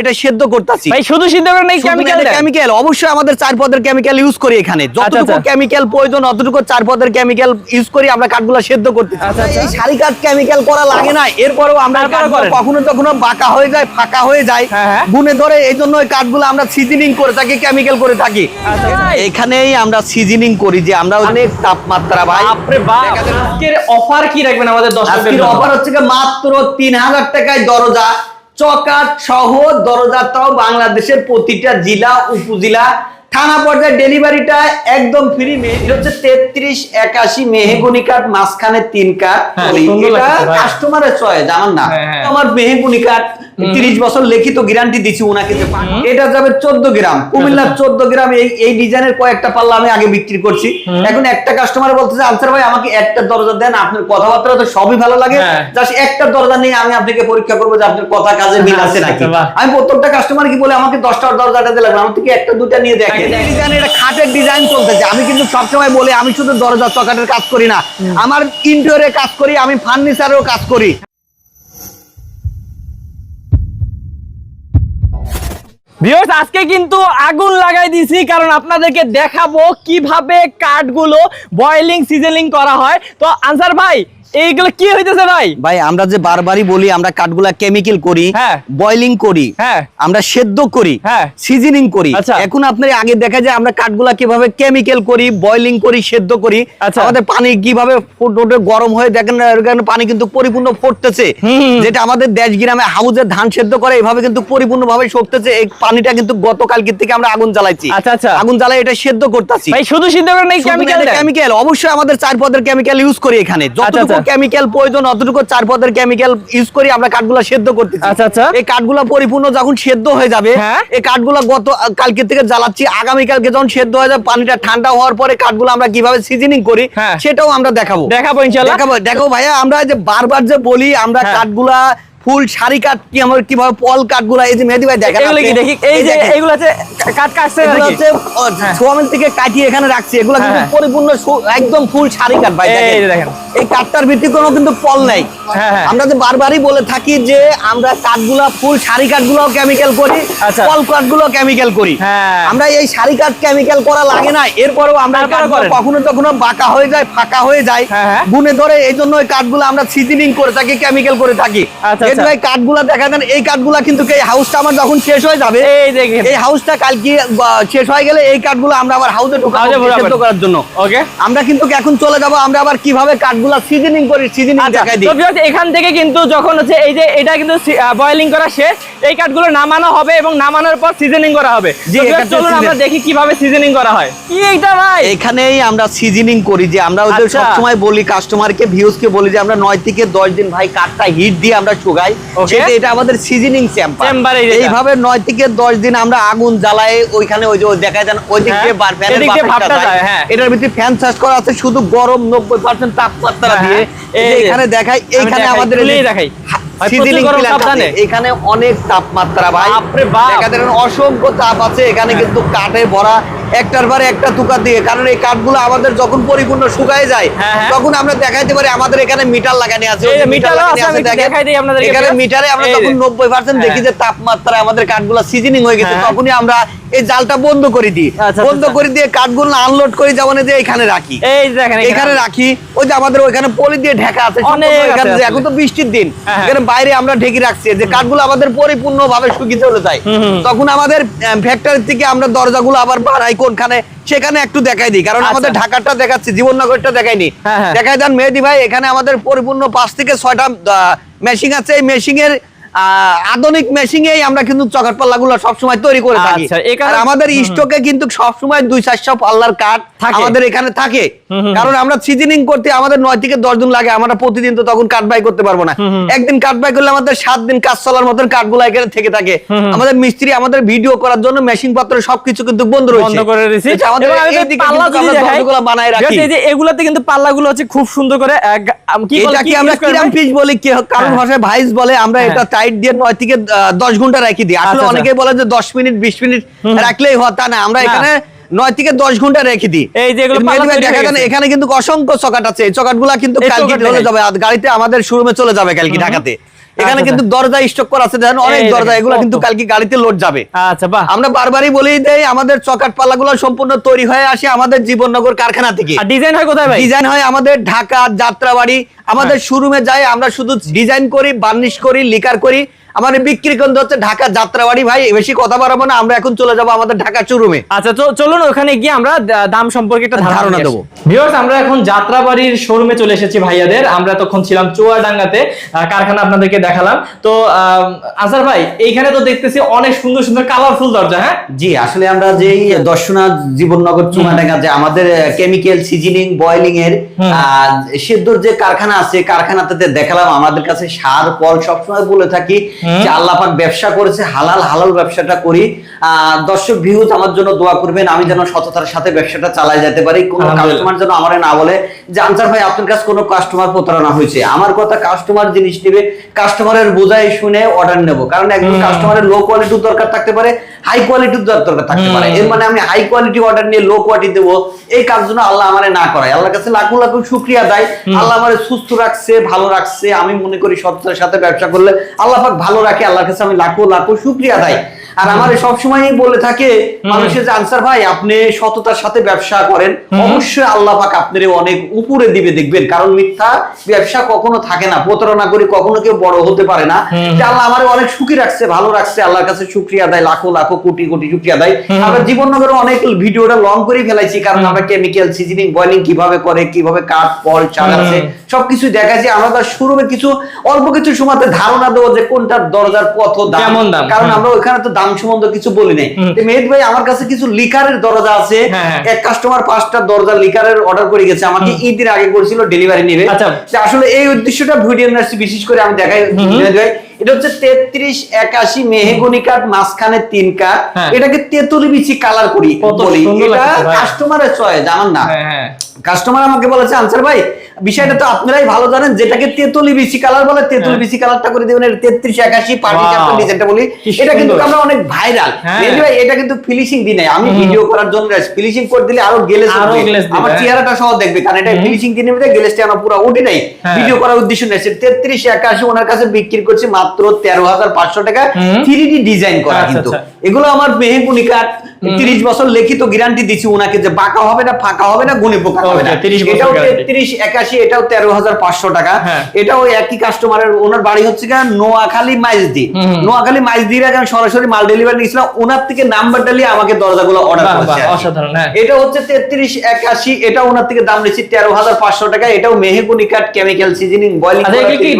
এটা সেদ্ধ করতেছি। ভাই শুধু সিদ্ধ করে নাই কেমিক্যাল কেমিক্যাল অবশ্যই আমাদের চার পদের কেমিক্যাল ইউজ করি এখানে। যতটুকু আচ্ছা। কেমিক্যাল প্রয়োজন অতটুকু চার পদের কেমিক্যাল ইউজ করি আমরা কাঠগুলো সেদ্ধ করতে আচ্ছা, আচ্ছা। এই সারি কাঠ কেমিক্যাল করা লাগে না। এরপরেও আমরা। কখনো কখনো বাঁকা হয়ে যায় ফাঁকা হয়ে যায় হ্যাঁ, হ্যাঁ। গুনে ধরে এই জন্য ওই কাঠগুলো আমরা সিজনিং করে থাকি কেমিক্যাল করে থাকি। আচ্ছা, আচ্ছা। এখানেই আমরা সিজনিং করি যে আমরা অনেক তাপমাত্রা ভাই। বাপ। আজকের অফার কি রাখবেন আমাদের দর্শকদের অফার হচ্ছে মাত্র তিন হাজার টাকায় দরজা। চকাট সহ দরজা তাও বাংলাদেশের প্রতিটা জেলা উপজেলা। থানা পর্যায়ে ডেলিভারিটা একদম ফ্রি এটা হচ্ছে তেত্রিশ একাশি মেহেগুনি কাঠ মাঝখানে তিন কাঠ হ্যাঁ, এটা কাস্টমারের চয়েস আমার না। হ্যাঁ, হ্যাঁ। আমার মেহেগুনি কাঠ তিরিশ বছর লিখিত গ্যারান্টি দিচ্ছি ওনাকে এটা যাবে চোদ্দ গ্রাম। কুমিল্লার চোদ্দ গ্রাম এই এই ডিজাইনের কয়েকটা পাল্লা আমি আগে বিক্রি করছি। এখন একটা কাস্টমার বলতেছে আনসার ভাই আমাকে একটা দরজা দেন আপনার কথাবার্তা তো সবই ভালো লাগে। হ্যাঁ। জাস্ট একটা দরজা নিয়ে আমি আপনাকে পরীক্ষা করব যে আপনার কথা কাজে মিল আছে নাকি? আচ্ছা, আমি প্রত্যেকটা কাস্টমার কি বলে আমাকে দশটা দরজাটা লাগবে। আমার থেকে একটা দুটা নিয়ে দেখে ডিজাইন এটা খাটের ডিজাইন চলতেছে। আমি কিন্তু সবসময় বলি আমি শুধু দরজা চকাটের কাজ করি না। আমার ইন্টেরিয়রে কাজ করি আমি ফার্নিচারেও কাজ করি। ভিউয়ার্স আজকে কিন্তু আগুন লাগাই দিছি কারণ আপনাদেরকে দেখাবো কীভাবে কাঠগুলো বয়লিং সিজেলিং করা হয়। তো আনসার ভাই এইগুলো কি হইতেছে ভাই ভাই আমরা যে বারবারই বলি আমরা কাঠগুলা কেমিক্যাল করি হ্যাঁ। বয়লিং করি হ্যাঁ। আমরা সেদ্ধ করি হ্যাঁ। সিজনিং করি আচ্ছা। এখন আপনার আগে দেখা যায় আমরা কাঠগুলা কীভাবে কেমিক্যাল করি বয়লিং করি সেদ্ধ করি আচ্ছা। আমাদের পানি কীভাবে গরম হয়ে দেখেন পানি কিন্তু পরিপূর্ণ ফুটতেছে যেটা আমাদের দেশ গ্রামে হাউজের ধান সেদ্ধ করে এইভাবে কিন্তু পরিপূর্ণ ভাবে শুকতেছে এই পানিটা কিন্তু গতকালকে থেকে আমরা আগুন জ্বালাইছি আচ্ছা, আচ্ছা। আগুন জ্বালাই এটা সেদ্ধ করতেছি শুধু সিদ্ধ করে নাই কেমিক্যাল অবশ্যই আমাদের চার পদের কেমিক্যাল ইউজ করি এখানে যতটুকু আচ্ছা। কেমিক্যাল প্রয়োজন অতটুকু চার পদের কেমিক্যাল ইউজ করি আমরা কাঠগুলা সেদ্ধ করতে আচ্ছা, আচ্ছা। এই কাঠগুলা পরিপূর্ণ যখন সেদ্ধ হয়ে যাবে হ্যাঁ। এই কাঠগুলা গত কালকে থেকে জ্বালাচ্ছি আগামী কালকে যখন সেদ্ধ হয়ে যাবে পানিটা ঠান্ডা হওয়ার পরে কাঠগুলো আমরা কীভাবে সিজনিং করি হ্যাঁ। সেটাও আমরা দেখাবো দেখাবো ইনশাআল্লাহ দেখাবো দেখো ভাইয়া আমরা যে বারবার যে বলি আমরা কাঠ কাঠগুলা ফুল সারি কাঠ কি আমার কীভাবে পল কাঠগুলা এই যে মেহেদি ভাই দেখেন এগুলো কি দেখি এই যে এগুলো হচ্ছে কাট কাটছে এগুলো হচ্ছে সোয়ামিন থেকে কাটিয়ে এখানে রাখছি এগুলো কিন্তু হ্যাঁ। পরিপূর্ণ একদম ফুল সারি কাঠ ভাই এই দেখেন। যে দেখেন। এই কাঠটার ভিত্তি কোনো কিন্তু ফল নাই হ্যাঁ, হ্যাঁ। আমরা যে বারবারই বলে থাকি যে আমরা কাঠগুলা ফুল সারি কাঠগুলো কেমিক্যাল করি আচ্ছা। ফল কেমিক্যাল করি হ্যাঁ। আমরা এই সারি কাঠ কেমিক্যাল করা লাগে না এরপরেও আমরা। কখনো কখনো বাঁকা হয়ে যায় ফাঁকা হয়ে যায় হ্যাঁ, হ্যাঁ। গুনে ধরে এই জন্য ওই কাঠগুলো আমরা সিজনিং করে থাকি কেমিক্যাল করে থাকি আচ্ছা, আচ্ছা। ভাই কাঠগুলা দেখা দেন এই কাঠগুলা কিন্তু এই হাউসটা আমার যখন শেষ হয়ে যাবে এই দেখেন। এই হাউসটা কালকে শেষ হয়ে গেলে এই কাঠগুলো আমরা আবার হাউসে ঢোকাবো করার জন্য ওকে আমরা কিন্তু এখন চলে যাব আমরা আবার কীভাবে কাঠগুলা সিজনিং করি সিজনিং আচ্ছা দেখাই দিই। তো এখান থেকে কিন্তু যখন হচ্ছে এই যে এটা কিন্তু বয়েলিং করা শেষ এই কাঠগুলো নামানো হবে এবং নামানোর পর সিজনিং করা হবে। চলুন আমরা দেখি কীভাবে সিজনিং করা হয়। কি এইটা ভাই? এখানেই আমরা সিজনিং করি যে আমরা আচ্ছা। সবসময় বলি কাস্টমারকে ভিউজকে বলি যে আমরা নয় থেকে দশ দিন ভাই কাঠটা হিট দিয়ে আমরা শুকাই সেটা এটা আমাদের সিজনিং চেম্বার। এইভাবে নয় থেকে দশ দিন আমরা আগুন জ্বালাই ওইখানে ওই যে ওই দেখা যান ওই দিক হ্যাঁ, দিয়ে হ্যাঁ। এটার ভিতরে ফ্যান চার্জ করা আছে শুধু গরম নব্বই পার্সেন্ট তাপমাত্রা হ্যাঁ, দিয়ে। এখানে দেখাই এইখানে আমাদের দেখাই। এখানে অনেক তাপমাত্রা ভাই। অসংখ্য তাপ আছে এখানে কিন্তু কাঠে ভরা একটার পরে একটা তুকা দিয়ে কারণ এই কাঠগুলো আমাদের যখন পরিপূর্ণ শুকায় যায় হ্যাঁ, হ্যাঁ। তখন আমরা দেখাইতে পারি আমাদের এখানে মিটার লাগানো আছে আপনাদেরকে এখানে মিটারে আমরা এই যে। তখন নব্বই পার্সেন্ট দেখি হ্যাঁ। যে তাপমাত্রা আমাদের কাঠগুলো সিজনিং হয়ে গেছে। তখনই আমরা এই জালটা বন্ধ করে দিই আচ্ছা, বন্ধ আচ্ছা। করে দিয়ে কাঠগুলো আনলোড করে যেমন যে এখানে রাখি এখানে রাখি ওই যে আমাদের ওইখানে পলি দিয়ে ঢাকা আছে এখানে তো বৃষ্টির দিন। এখানে বাইরে আমরা ঢেকে রাখছি যে কাঠগুলো আমাদের পরিপূর্ণ ভাবে শুকিয়ে চলে যায়। তখন আমাদের ফ্যাক্টরি থেকে আমরা দরজাগুলো আবার বাড়াই কোনখানে সেখানে একটু দেখাই দিই কারণ আচ্ছা। আমাদের ঢাকাটা দেখাচ্ছি জীবননগরটা দেখাইনি হ্যাঁ, হ্যাঁ। দেখাই দেন মেহেদি ভাই এখানে আমাদের পরিপূর্ণ পাঁচ থেকে ছয়টা মেশিন আছে এই মেশিন এর আহ, আধুনিক মেশিনেই আমরা কিন্তু চকার সবসময় তৈরি করে থাকি। আচ্ছা, আর আমাদের স্টকে কিন্তু সবসময় দুই চারশো পাল্লার কাঠ। আমাদের এখানে থাকে। কারণ আমরা সিজনিং করতে আমাদের নয় থেকে দশ দিন লাগে আমরা প্রতিদিন তো তখন কাঠ বাই করতে পারব না। একদিন কাঠ বাই করলে আমাদের সাত দিন কাজ চলার মতন এখানে থেকে থাকে। আমাদের মিস্ত্রি আমাদের ভিডিও করার জন্য মেশিন পত্র সবকিছু কিন্তু বন্ধ রয়েছে। পাল্লা আমরা এগুলাতে কিন্তু পাল্লাগুলো হচ্ছে খুব সুন্দর করে আহ, কি এটা আমরা কিরাম পিস বলি কারণ হ্যাঁ। ভাষায় ভাইস বলে আমরা হ্যাঁ। এটা টাইট দিয়ে নয় থেকে দশ ঘণ্টা রাখি দিই। আসলে অনেকে আচ্ছা। অনেকেই বলে যে দশ মিনিট বিশ মিনিট রাখলেই হয় তা না। আমরা এখানে নয় থেকে দশ ঘণ্টা রেখে দিই। এই যে এগুলো মেহেদি পাল্লা ভাই তৈরি দেখা যান এখানে কিন্তু অসংখ্য চকাট আছে। এই চকাটগুলা কিন্তু এই কালকে চলে যাবে। আর গাড়িতে আমাদের শোরুমে চলে যাবে কালকে ঢাকাতে। এখানে আচ্ছা, কিন্তু দরজা স্টক করা আছে দেখেন অনেক দরজা এগুলো কিন্তু কালকে গাড়িতে লোড যাবে। আচ্ছা বাহ। আমরা বারবারই বলেই দেই আমাদের চকাট পাল্লাগুলো সম্পূর্ণ তৈরি হয়ে আসে আমাদের জীবননগর কারখানা থেকে। আর ডিজাইন হয় কোথায় ভাই? ডিজাইন হয় আমাদের ঢাকা যাত্রাবাড়ি আমাদের হ্যাঁ। শোরুমে যাই আমরা শুধু ডিজাইন করি বার্নিশ করি লিকার করি। আমাদের বিক্রি কেন্দ্র হচ্ছে ঢাকা যাত্রাবাড়ি ভাই বেশি কথা বাড়াবো না আমরা এখন চলে যাব আমাদের ঢাকা শোরুমে আচ্ছা তো চলুন ওখানে গিয়ে আমরা দাম সম্পর্কে একটা ধারণা দেবো। ভিউয়ার্স আমরা এখন যাত্রাবাড়ির শোরুমে চলে এসেছি ভাইয়াদের। আমরা তখন ছিলাম চুয়াডাঙ্গাতে। কারখানা আপনাদেরকে দেখালাম। তো আহ, আজহার ভাই এইখানে তো দেখতেছি অনেক সুন্দর সুন্দর কালারফুল দরজা হ্যাঁ? জি আসলে আমরা যেই দর্শনা জীবননগর চুমাডাঙ্গা যে আমাদের কেমিক্যাল সিজনিং বয়লিং এর। সেদ্ধর যে কারখানা আছে কারখানাতে দেখালাম আমাদের কাছে সার ফল সবসময় বলে থাকি যে আল্লাহ পাক ব্যবসা করেছে হালাল হালাল ব্যবসাটা করি। দর্শক ভিউজ আমার জন্য দোয়া করবেন আমি যেন সততার সাথে ব্যবসাটা চালাই যেতে পারি। কোনো কাস্টমার যেন আমারে না বলে যে আনসার ভাই আপনার কাছে কোনো কাস্টমার প্রতারণা হয়েছে। আমার কথা কাস্টমার জিনিস নেবে কাস্টমারের বোঝাই শুনে অর্ডার নেব। কারণ একজন কাস্টমারের লো কোয়ালিটির দরকার থাকতে পারে হাই কোয়ালিটির দরকার থাকতে পারে। এর মানে আমি হাই কোয়ালিটি অর্ডার নিয়ে লো কোয়ালিটি দেবো। এই কাজ জন্য আল্লাহ আমারে না করায়। আল্লাহর কাছে লাখো লাখো শুক্রিয়া দেয় আল্লাহ আমারে সুস্থ রাখছে ভালো রাখছে। আমি মনে করি সত্যের সাথে ব্যবসা করলে আল্লাহ পাক ভালো রাখে। আল্লাহর কাছে আমি লাখো লাখো শুক্রিয়া দেয় আর আমার সবসময় বলে থাকে মানুষের যে আনসার ভাই আপনি সততার সাথে ব্যবসা করেন। অবশ্যই আল্লাহ পাক আপনার অনেক উপরে দিবে দেখবেন। কারণ মিথ্যা ব্যবসা কখনো থাকে না। প্রতারণা করে কখনো কেউ বড় হতে পারে না। যে আল্লাহ আমার অনেক সুখী রাখছে ভালো রাখছে আল্লাহর কাছে শুক্রিয়া দেয় লাখো লাখো কোটি কোটি শুক্রিয়া দেয় আমরা জীবন জীবননগরে অনেক ভিডিওটা লং করে ফেলাইছি কারণ আমরা কেমিক্যাল সিজনিং বয়লিং কীভাবে করে কীভাবে কাঠ ফল চাল আছে সবকিছু দেখাচ্ছি আমরা তার কিছু অল্প কিছু সময়তে ধারণা দেবো যে কোনটার দরজার কত দাম। কারণ আমরা ওখানে তো দাম সম্বন্ধে কিছু বলি নাই। মেহেদ ভাই আমার কাছে কিছু লিকারের দরজা আছে। হ্যাঁ, হ্যাঁ। এক কাস্টমার পাঁচটা দরজা লিকারের অর্ডার করে গেছে। আমাকে ঈদের আগে করেছিল ডেলিভারি নেবে। আচ্ছা। আসলে এই উদ্দেশ্যটা ভিডিও ইন্ডাস্ট্রি বিশেষ করে আমি দেখাই মেহেদ ভাই। এটা হচ্ছে তেত্রিশ একাশি মেহেগুনি কাঠ মাঝখানে তিন কাঠ। হ্যাঁ। এটাকে তেতুলি বিচি কালার করি এটা কাস্টমারের চয়েস জানান না? কাস্টমার আমাকে বলেছে আনসার ভাই বিষয়টা তো আপনারাই ভালো জানেন যেটাকে তেতুলি বিচি কালার বলে তেতুলি হ্যাঁ। বিচি কালারটা করে দেবেন এটা তেত্রিশ একাশি পার্টি Wow. ডিজাইনটা বলি এটা কিন্তু আমরা অনেক ভাইরাল হ্যাঁ। ভাই এটা কিন্তু ফিনিশিং দি নাই আমি ভিডিও করার জন্য ফিনিশিং করে দিলে আরও গেলে আমার হ্যাঁ। চেহারাটা সহ দেখবে কারণ এটা ফিনিশিং দিয়ে নেবে গেলেসটা আমার পুরো উঠে নাই হ্যাঁ। ভিডিও করার উদ্দেশ্য নেই তেত্রিশ একাশি ওনার কাছে বিক্রি করছি মাত্র তেরো হাজার পাঁচশো টাকা। থ্রি ডিজাইন করা আচ্ছা, কিন্তু আচ্ছা। এগুলো আমার কাঠ তিরিশ বছর লিখিত গ্যারান্টি দিচ্ছি ওনাকে যে বাঁকা হবে না ফাঁকা হবে না গুণে পোকা হবে না Okay, 30 বছর এটাও তেত্রিশ একাশি এটাও তেরো হাজার পাঁচশো টাকা হ্যাঁ। এটাও একই কাস্টমারের ওনার বাড়ি হচ্ছে নোয়াখালী মাইজদি। নোয়াখালী মাইজদির আগে আমি সরাসরি মাল ডেলিভারি নিয়েছিলাম ওনার থেকে নাম্বারটা নিয়ে আমাকে দরজাগুলো অর্ডার করেছে। অসাধারণ, হ্যাঁ। এটা হচ্ছে তেত্রিশ একাশি এটা ওনার থেকে দাম নিচ্ছি তেরো হাজার পাঁচশো টাকা এটাও মেহেগুনি কাঠ কেমিক্যাল সিজনিং বয়লিং এটা কি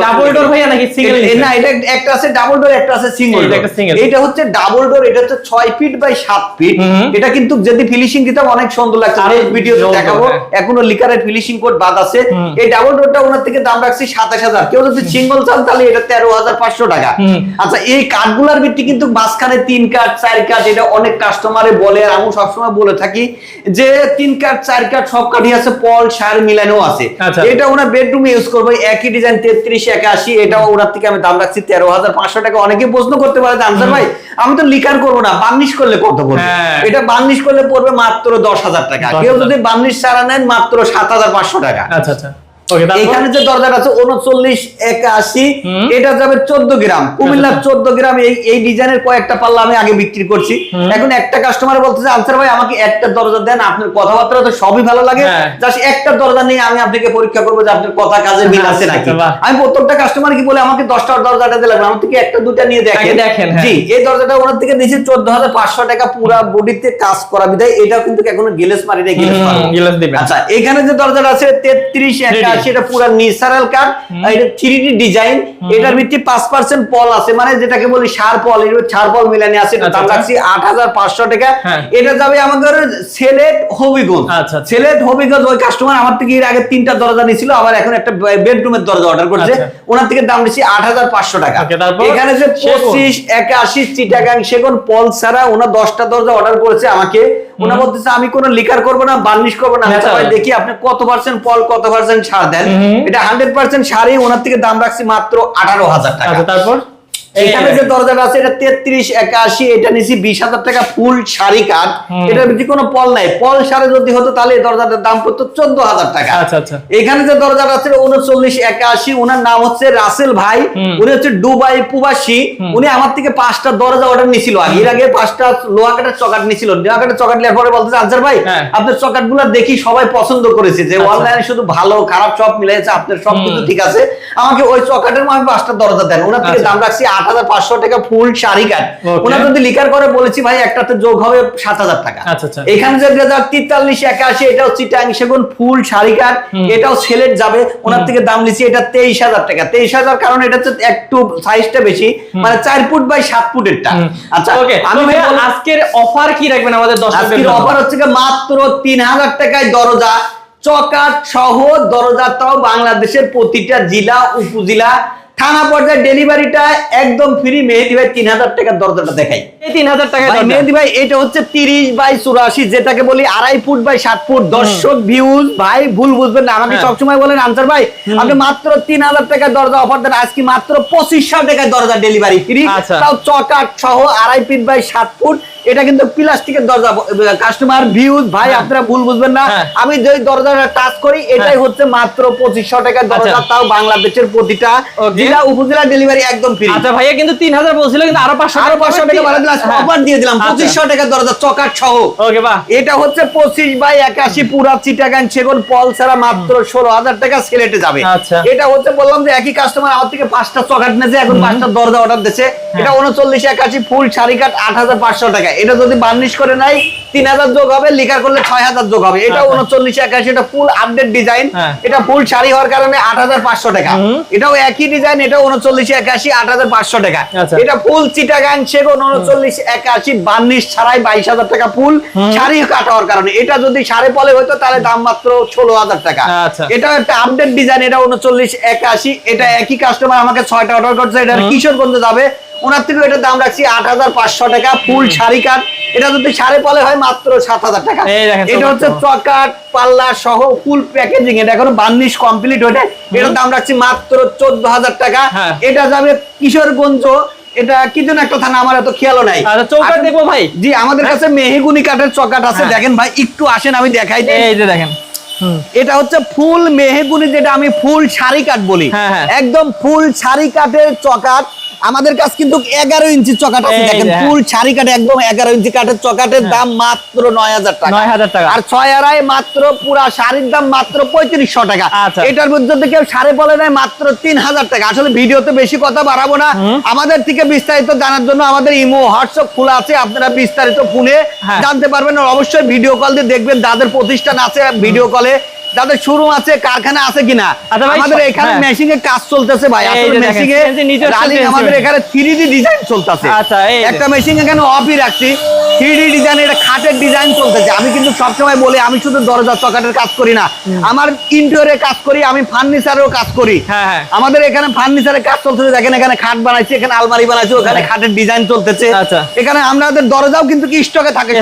ভাইয়া নাকি নিছেন? না এটা একটা আছে ডাবল ডোর একটা আছে সিঙ্গেল এটা এটা হচ্ছে ডাবল ডোর এটা হচ্ছে ছয় ফিট বাই সাত ফিট। এটা কিন্তু যদি ফিনিশিং দিতাম অনেক সুন্দর লাগছে। আরও এই ভিডিওতে সুন্দর, দেখাবো হ্যাঁ। এখনও লিকারের ফিনিশিং কোড বাদ আছে। এই ডাবল ডোরটা ওনার থেকে দাম রাখছি সাতাশ হাজার। কেউ যদি সিঙ্গল চান তাহলে এটা তেরো হাজার পাঁচশো টাকা। আচ্ছা এই কাঠগুলার ভিত্তি কিন্তু মাঝখানে তিন কাঠ চার কাঠ এটা অনেক কাস্টমারে বলে আর আমি সবসময় বলে থাকি যে তিন কাঠ চার কাঠ সব কাঠই আছে পল সার মিলানো আছে। আচ্ছা। এটা ওনার বেডরুমে ইউজ করব একই ডিজাইন তেত্রিশ একাশি এটাও ওনার থেকে আমি দাম রাখছি তেরো হাজার পাঁচশো টাকা। অনেকে প্রশ্ন করতে পারে ভাই আমি তো লিকার করব না বার্নিশ করলে কত হ্যাঁ। এটা বার্নিশ করলে পড়বে মাত্র দশ হাজার টাকা। কেউ যদি বার্নিশ ছাড়া নেন মাত্র সাত হাজার পাঁচশো টাকা। আচ্ছা আচ্ছা। এখানে যে দরজাটা আছে উনচল্লিশ একাশি এটা যাবে চোদ্দ গ্রাম। কুমিল্লার চোদ্দ গ্রাম এই এই ডিজাইনের কয়েকটা পাল্লা আমি আগে বিক্রি করছি। এখন একটা কাস্টমার বলতেছে আনসার ভাই আমাকে একটা দরজা দেন আপনার কথাবার্তা তো সবই ভালো লাগে। হ্যাঁ। জাস্ট একটা দরজা নিয়ে আমি আপনাকে পরীক্ষা করব যে আপনার কথা কাজে মিল আছে আচ্ছা, নাকি? আচ্ছা, আমি প্রত্যেকটা কাস্টমার কি বলে আমাকে দশটা দরজাটা দিলাম আমার থেকে একটা দুটা নিয়ে দেখেন। দেখেন, হ্যাঁ। জি এই দরজাটা ওনার থেকে নিয়েছি চোদ্দ হাজার পাঁচশো টাকা পুরা বডিতে কাজ করা বিদায়। এটাও কিন্তু এখনও গেলেস মারি। নাই গেলেস। আচ্ছা এখানে যে দরজাটা আছে তেত্রিশ একাশি এটা পুরো কাঠ এটা থ্রি ডিজাইন এটার ভিত্তি পাঁচ পার্সেন্ট পল আছে মানে যেটাকে বলি সার পল এর সার পল মিলানি আছে এটা আচ্ছা, দাম আচ্ছা। রাখছি আট হাজার পাঁচশো টাকা হ্যাঁ। এটা যাবে আমাদের সেলেট হবিগঞ্জ আচ্ছা। সেলেট হবিগঞ্জ ওই কাস্টমার আমার থেকে এর আগে তিনটা দরজা নিয়েছিল আবার এখন একটা বেডরুমের দরজা অর্ডার করছে। ওনার থেকে দাম নিচ্ছি আট হাজার পাঁচশো টাকা এখানে যে। পঁচিশ একাশি চিটাগাং সেগুন পল ছাড়া ওনার দশটা দরজা অর্ডার করেছে আমাকে ওনা বলতেছে আমি কোনো লিকার করব না বার্নিশ করব না আচ্ছা। ভাই, দেখি আপনি কত পার্সেন্ট পল কত পার্সেন্ট ছাড় দেন। এটা হান্ড্রেড পার্সেন্ট সারই ওনার থেকে দাম রাখছি মাত্র আঠারো হাজার টাকা। আচ্ছা তারপর? এখানে যে দরজাটা আছে এটা তেত্রিশ একাশি এটা নিছি বিশ হাজার টাকা ফুল শাড়ি কাঠ। এটার ভিতরে কোনো পল নাই। পল সারে যদি হতো তাহলে এই দরজাটার দাম পড়তো চোদ্দ হাজার টাকা। আচ্ছা আচ্ছা। এখানে যে দরজাটা আছে উনচল্লিশ একাশি ওনার নাম হচ্ছে রাসেল ভাই। উনি হচ্ছে দুবাই প্রবাসী। উনি আমার থেকে পাঁচটা দরজা অর্ডার নিছিল আগে। এর আগে পাঁচটা চকাট নিছিল। চকাট নেওয়ার পরে বলতেছে আনসার ভাই হ্যাঁ। আপনার চকাটগুলা দেখি সবাই পছন্দ করেছে। যে আচ্ছা। অনলাইনে শুধু ভালো খারাপ সব মিলেছে আপনার সব কিছু ঠিক আছে। আমাকে ওই চকাটের আমি পাঁচটা দরজা দেন। ওনার থেকে আচ্ছা। দাম রাখছি আট হাজার পাঁচশো টাকা ফুল শাড়ি কাট। ওনার যদি লিকার করে বলেছি ভাই একটাতে যোগ হবে সাত হাজার টাকা। আচ্ছা, আচ্ছা। এখানে যে হাজার তেতাল্লিশ একাশি এটা হচ্ছে চিটাং সেগুন ফুল শাড়ি কাট। এটাও সেলেট যাবে। ওনার থেকে দাম নিচ্ছি এটা তেইশ হাজার টাকা। তেইশ হাজার কারণ এটা হচ্ছে একটু সাইজটা বেশি মানে চার ফুট বাই সাত ফুটেরটা। আচ্ছা ওকে আমি বলবো- আজকের অফার কি রাখবেন আমাদের অফার হচ্ছে মাত্র তিন হাজার টাকায় দরজা চকাট সহ দরজা তাও বাংলাদেশের প্রতিটা জেলা উপজেলা থানা পর্যায়ে ডেলিভারিটা একদম ফ্রি মেহেদি ভাই তিন হাজার টাকার দরজাটা দেখাই তিন হাজার দরজা। মেহেদি ভাই এটা হচ্ছে তিরিশ বাই চুরাশি যেটাকে বলি আড়াই ফুট বাই সাত ফুট দর্শক ভিউজ ভাই ভুল বুঝবেন না আমাকে হ্যাঁ। সবসময় বলেন আনসার ভাই আপনি মাত্র তিন হাজার টাকার দরজা অফার দেন আজকে মাত্র পঁচিশশো টাকায় দরজা ডেলিভারি ফ্রি। তাও চকাট সহ আড়াই ফিট বাই সাত ফুট এটা কিন্তু প্লাস্টিকের দরজা কাস্টমার ভিউজ ভাই হ্যাঁ। আপনারা ভুল বুঝবেন না হ্যাঁ। আমি যে দরজাটা টাচ করি এটাই। হচ্ছে মাত্র পঁচিশশো টাকার দরজা আচ্ছা। তাও বাংলাদেশের প্রতিটা. জেলা উপজেলা ডেলিভারি একদম ফ্রি আচ্ছা ভাইয়া কিন্তু তিন হাজার বলছিল কিন্তু আরও পাঁচশো আরও পাঁচশো টাকা বাড়া দিলাম। হ্যাঁ। অফার দিয়ে দিলাম আচ্ছা। পঁচিশশো টাকার দরজা চকাট সহ। ওকে বাহ। এটা হচ্ছে পঁচিশ বাই একাশি পুরা চিটাগান সেগুন পল ছাড়া মাত্র ষোলো হাজার টাকা সিলেটে যাবে। আচ্ছা। এটা হচ্ছে বললাম যে একই কাস্টমার আমার থেকে পাঁচটা চকাট এখন পাঁচটা দরজা অর্ডার দিচ্ছে হ্যাঁ। এটা উনচল্লিশ একাশি ফুল শাড়ি কাট আট হাজার পাঁচশো টাকা। এটা যদি বার্নিশ করে নাই তিন হাজার যোগ হবে করলে ছয় হাজার যোগ হবে। এটা আচ্ছা। উনচল্লিশ একাশি এটা ফুল আপডেট ডিজাইন হ্যাঁ। এটা ফুল শাড়ি হওয়ার কারণে আট হাজার পাঁচশো টাকা। এটাও একই ডিজাইন এটা উনচল্লিশ একাশি আট হাজার পাঁচশো টাকা। আচ্ছা। এটা ফুল চিটাগাং সেগুন উনচল্লিশ একাশি বান্নিশ ছাড়াই বাইশ হাজার টাকা ফুল। শাড়ি কাটার কারণে। এটা যদি সাড়ে পলে হইতো তাহলে দাম মাত্র ষোলো হাজার টাকা। আচ্ছা। এটা একটা আপডেট ডিজাইন এটা উনচল্লিশ একাশি এটা একই কাস্টমার আমাকে ছয়টা অর্ডার করছে এটা কিশোরগঞ্জে যাবে। ওনার থেকে এটার দাম রাখছি আট হাজার পাঁচশো টাকা ফুল শাড়ি কাট। এটা যদি সাড়ে পলে হয় মাত্র সাত হাজার টাকা। এটা হচ্ছে চকাট পাল্লা সহ ফুল প্যাকেজিং। এটা এখনও বার্নিশ কমপ্লিট হয়ে এটার দাম রাখছি মাত্র চোদ্দ হাজার টাকা। হ্যাঁ। এটা যাবে কিশোরগঞ্জ এটা কি যেন একটা থানা আমার এত খেয়ালও নাই। আচ্ছা চৌকাট দেখব ভাই। জি আমাদের কাছে মেহেগুনি কাঠের চকাট আছে। হ্যাঁ। দেখেন ভাই একটু আসেন আমি দেখাই এই যে দেখেন। এটা হচ্ছে ফুল মেহেগুনি যেটা আমি ফুল শাড়ি কাঠ বলি। হ্যাঁ, হ্যাঁ। একদম ফুল শাড়ি কাঠের চকাট আমাদের কাছে কিন্তু এগারো ইঞ্চি চকাট আছে। দেখেন হ্যাঁ। ফুল শাড়ি কাঠ একদম এগারো ইঞ্চি কাঠের চকাটের দাম মাত্র নয় হাজার টাকা। নয় হাজার টাকা। আর ছয় আড়াই মাত্র পুরা শাড়ির দাম মাত্র পঁয়ত্রিশশো টাকা। আচ্ছা। এটার মধ্যে যদি কেউ সাড়ে বলে নেয় মাত্র তিন হাজার টাকা। আসলে ভিডিওতে বেশি কথা বাড়াবো না। আমাদের থেকে বিস্তারিত জানার জন্য আমাদের ইমো হোয়াটসঅ্যাপ খোলা আছে। আপনারা বিস্তারিত ফোনে হ্যাঁ। জানতে পারবেন। আর অবশ্যই ভিডিও কল দিয়ে দেখবেন যাদের প্রতিষ্ঠান আছে ভিডিও কলে। যাদের শোরুম আছে কারখানা আছে কিনা? আচ্ছা আমাদের এখানে হ্যাঁ। মেশিং এর কাজ চলতেছে ভাই। এই আসলে দেখেন, মেশিং এ CNC নিজস্ব রানিং CNC আমাদের। এখানে 3D ডিজাইন চলতেছে। আচ্ছা, একটা মেশিন এখানে অফই রাখছি। 3D ডিজাইন এটা খাটের ডিজাইন চলতেছে। আমি কিন্তু সবসময় বলি আমি শুধু দরজা চকাটের কাজ করি না। আমার ইন্টেরিয়রে কাজ করি আমি ফার্নিচারেও কাজ করি। হ্যাঁ, হ্যাঁ। আমাদের এখানে ফার্নিচারের কাজ চলতেছে। দেখেন এখানে খাট বানাইছি এখানে আলমারি বানাইছি ওখানে খাটের ডিজাইন চলতেছে। আচ্ছা। এখানে আমাদের দরজাও কিন্তু কি স্টকে থাকে।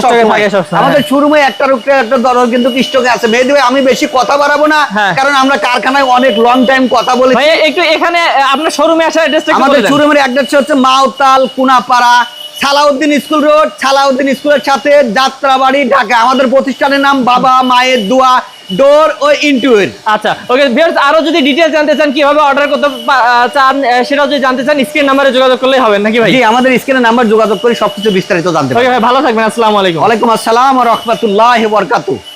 আমাদের হ্যাঁ। শোরুমে একটার উপরে একটা দরজা কিন্তু স্টকে আছে? আমি বেশি কথা বাড়াবো না হ্যাঁ। কারণ আমরা কারখানায় অনেক লং টাইম কথা ভাই একটু এখানে আপনার শোরুমে আসার অ্যাড্রেসটা আমাদের শোরুমের অ্যাড্রেস হচ্ছে মাওতাল কুনাপাড়া সালাউদ্দিন স্কুল রোড। সালাউদ্দিন স্কুলের সাথে যাত্রাবাড়ি ঢাকা। আমাদের প্রতিষ্ঠানের নাম বাবা মায়ের দোয়া ডোর ও ইন্টুয়ের আচ্ছা ওকে ভিউয়ার্স আরও যদি ডিটেইলস জানতে চান কীভাবে অর্ডার করতে চান সেটাও যদি জানতে চান স্ক্রিন নাম্বারে যোগাযোগ করলেই হবে নাকি ভাই? জি আমাদের স্ক্রিনে নাম্বার যোগাযোগ করে সবকিছু বিস্তারিত জানতে পারবেন। ওকে ভাই ভালো থাকবেন আসসালামু আলাইকুম। ওয়া আলাইকুম আসসালাম রহমতুল্লাহ বরকাতু